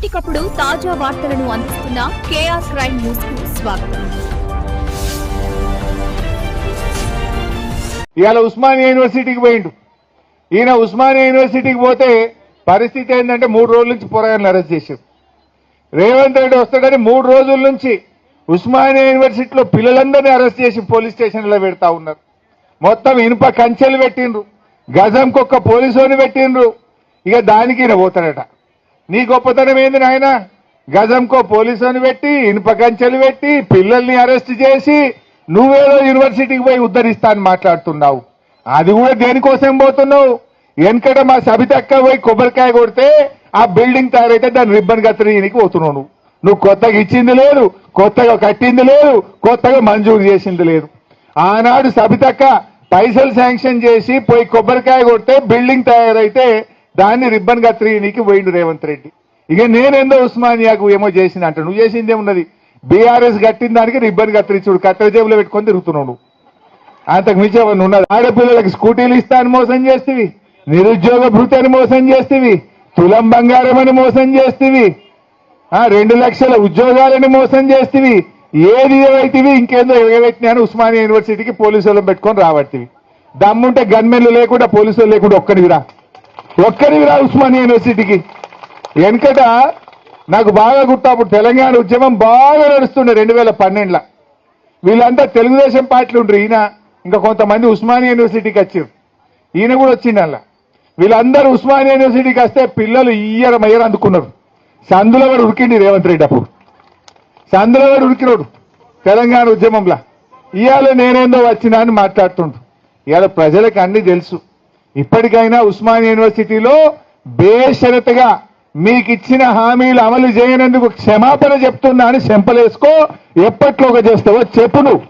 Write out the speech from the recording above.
ఎప్పటికప్పుడు తాజా వార్తలను అందిస్తున్న కేఆర్ క్రైమ్ న్యూస్కు స్వాగతం. ఇవాళ ఉస్మానియా యూనివర్సిటీకి పోయిండు. ఈయన ఉస్మానియా యూనివర్సిటీకి పోతే పరిస్థితి ఏంటంటే మూడు రోజుల నుంచి పోరాగాన్ని అరెస్ట్ చేశారు. రేవంత్ రెడ్డి వస్తాడని మూడు రోజుల నుంచి ఉస్మానియా యూనివర్సిటీలో పిల్లలందరినీ అరెస్ట్ చేసి పోలీస్ స్టేషన్లో పెడతా ఉన్నారు. మొత్తం ఇనుప కంచెలు పెట్టిండ్రు. గజంకొక్క పోలీసుని పెట్టిండ్రు. ఇక దానికి ఈయన పోతాడట. నీ గొప్పతనం ఏంది నాయన? గజంకో పోలీసుని పెట్టి ఇనుప కంచెలు పెట్టి పిల్లల్ని అరెస్ట్ చేసి నువ్వేదో యూనివర్సిటీకి పోయి ఉద్ధరిస్తా అని మాట్లాడుతున్నావు. అది కూడా దేనికోసం పోతున్నావు? వెనకట మా సబితక్క పోయి కొబ్బరికాయ కొడితే ఆ బిల్డింగ్ తయారైతే దాని రిబ్బన్ కత్తిరీనికి పోతున్నావు నువ్వు. నువ్వు కొత్తగా ఇచ్చింది లేదు కొత్తగా కట్టింది లేదు కొత్తగా మంజూరు చేసింది లేదు. ఆనాడు సబితక్క పైసలు శాంక్షన్ చేసి పోయి కొబ్బరికాయ కొడితే బిల్డింగ్ తయారైతే దాన్ని రిబ్బన్ కత్తిరీనికి పోయిండు రేవంత్ రెడ్డి. ఇక నేనేందో ఉస్మానియాకు ఏమో చేసింది అంట. నువ్వు చేసింది ఏమున్నది? బీఆర్ఎస్ కట్టిన దానికి రిబ్బన్ కత్తిరించుడు కత్తెర జేబులో పెట్టుకొని తిరుగుతున్నాడు. అంతకు మించి ఎవరిని ఉన్నది ఆడపిల్లలకు స్కూటీలు ఇస్తాను మోసం చేస్తేవి. నిరుద్యోగ భృతిని మోసం చేస్తేవి. తులం బంగారం అని మోసం చేస్తేవి. ఆ రెండు లక్షల ఉద్యోగాలని మోసం చేస్తేవి. ఏది ఏవైతివి? ఇంకేందో ఎగబెట్టినాను ఉస్మానియా యూనివర్సిటీకి పోలీసు వాళ్ళని పెట్టుకొని రాబట్టివి. దమ్ముంటే గన్మెన్లు లేకుండా పోలీసులు లేకుండా ఒక్కడివిరా? ఒక్కడివిరా ఉస్మానియా యూనివర్సిటీకి. వెనుకట నాకు బాగా గుర్తు అప్పుడు తెలంగాణ ఉద్యమం బాగా నడుస్తుండే రెండు వేల పన్నెండులో. వీళ్ళంతా తెలుగుదేశం పార్టీలు ఉండరు ఈయన. ఇంకా కొంతమంది ఉస్మానియా యూనివర్సిటీకి వచ్చారు. ఈయన కూడా వచ్చిండు అలా వీళ్ళందరూ ఉస్మానియా యూనివర్సిటీకి వస్తే పిల్లలు ఇయ్యర మయ్యర అందుకున్నారు. సందులో కూడా ఉరికిండి రేవంత్ రెడ్డి అప్పుడు. సందులో కూడా ఉరికినోడు తెలంగాణ ఉద్యమంలో. ఇవాళ నేనేందో వచ్చినా అని మాట్లాడుతుండు ఇవాళ ప్రజలకు అన్ని తెలుసు. ఇప్పటికైనా ఉస్మానియా యూనివర్సిటీలో బేషరతుగా మీకు ఇచ్చిన హామీలు అమలు చేయనందుకు క్షమాపణ చెప్తున్నా అని చెంపలేసుకో ఎప్పట్లోగా చేస్తావో చెప్పు నువ్వు